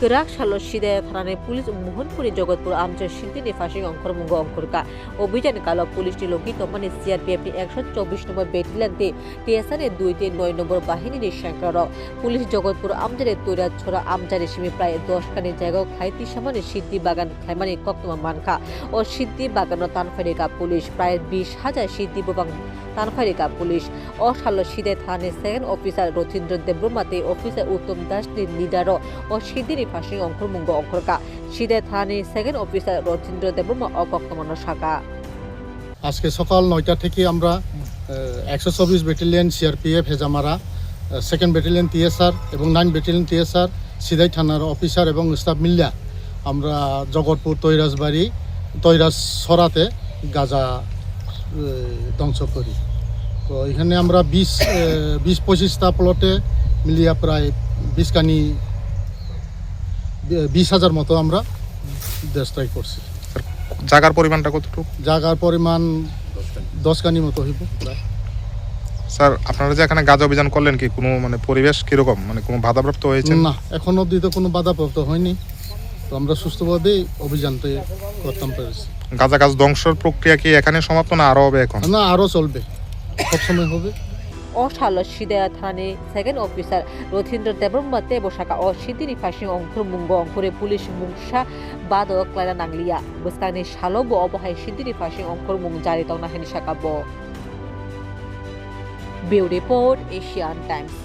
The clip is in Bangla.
gerak সালো সিদে থানানে পুলিশ মোহনপুরি জগৎপুর আমচার সিন্দিনি ফাঁসি অঙ্করমুঙ্গ অঙ্করকা অভিযান কালো পুলিশটি লগি তমানি সিআরপিএফ একশো চব্বিশ নম্বর বেটালিয়ানতে টিএসআরে দুই তিন নয় নম্বর বাহিনীর সংক্রার পুলিশ জগৎপুর আমজারে তৈরা ছড়া আমজারে সিমি প্রায় দশ কানি জায়গা খাইতি সামানে সিদ্ধি বাগান খাইমানি কক্তমা মানখা। ও সিদ্ধি বাগান তানফারিকা পুলিশ প্রায় বিশ হাজার সিদ্ধি বাগান তানফারিকা পুলিশ। অশাল সিদে থানে সেকেন্ড অফিসার রথীন্দ্র দেব্রমাতে অফিসার উত্তম দাস নিদার ও সিদ্ধিনি ফাঁসি অঙ্করমুঙ্গ অঙ্করকা সিদে থানে সেকেন্ড অফিসার রথীন্দ্র দেব্রমা অকক্তমান শাখা আজকে সকাল নয়টা থেকে আমরা একশো চব্বিশ battalion CRPF Hezamara second battalion TSR এবং নাইন ব্যাটালিয়ন টিএসআর সিদাই থানার অফিসার এবং স্টাফ মিল্লা আমরা জগৎপুর তৈরাজবাড়ি, তৈরাজ সরাতে গাজা ধ্বংস করি। তো এখানে আমরা বিশ বিশ পঁচিশটা প্লটে মিলিয়া প্রায় বিশ কানি বি- বিশ হাজার মতো আমরা দেশটাই করছি। জায়গার পরিমাণটা কতটুকু? জায়গার পরিমাণ দশ কানি মতো হইব স্যার আপনারা যে এখানে গাছ অভিযান করলেন কি কোনো মানে পরিবেশ কীরকম? মানে কোনো বাধাপ্রাপ্ত হয়েছে? না এখন অবধি তো কোনো বাধাপ্রাপ্ত হয়নি। তো আমরা সুস্থভাবেই অভিযানটা করতাম পেরেছি। গাঁজা গাছ ধ্বংসের প্রক্রিয়া কি এখানে সমাপ্ত না আরও হবে এখন? না আরও চলবে। সবসময় হবে। অশাল সিদে থানে সেকেন্ড অফিসার রথীন্দ্র দেব্রমাতে বসাকা ও সিদ্ধিনি ফাঁসি অঙ্কুরমুঙ্গ অঙ্কুরে পুলিশ মুংসা বাদ ক্লাইনা নাংলিয়া। বসকানি শালব অবহায় সিদ্ধিনি ফাঁসি অঙ্কুরমুং জারি তংনা হেনি শাকাব। Bureau report, Asian Times.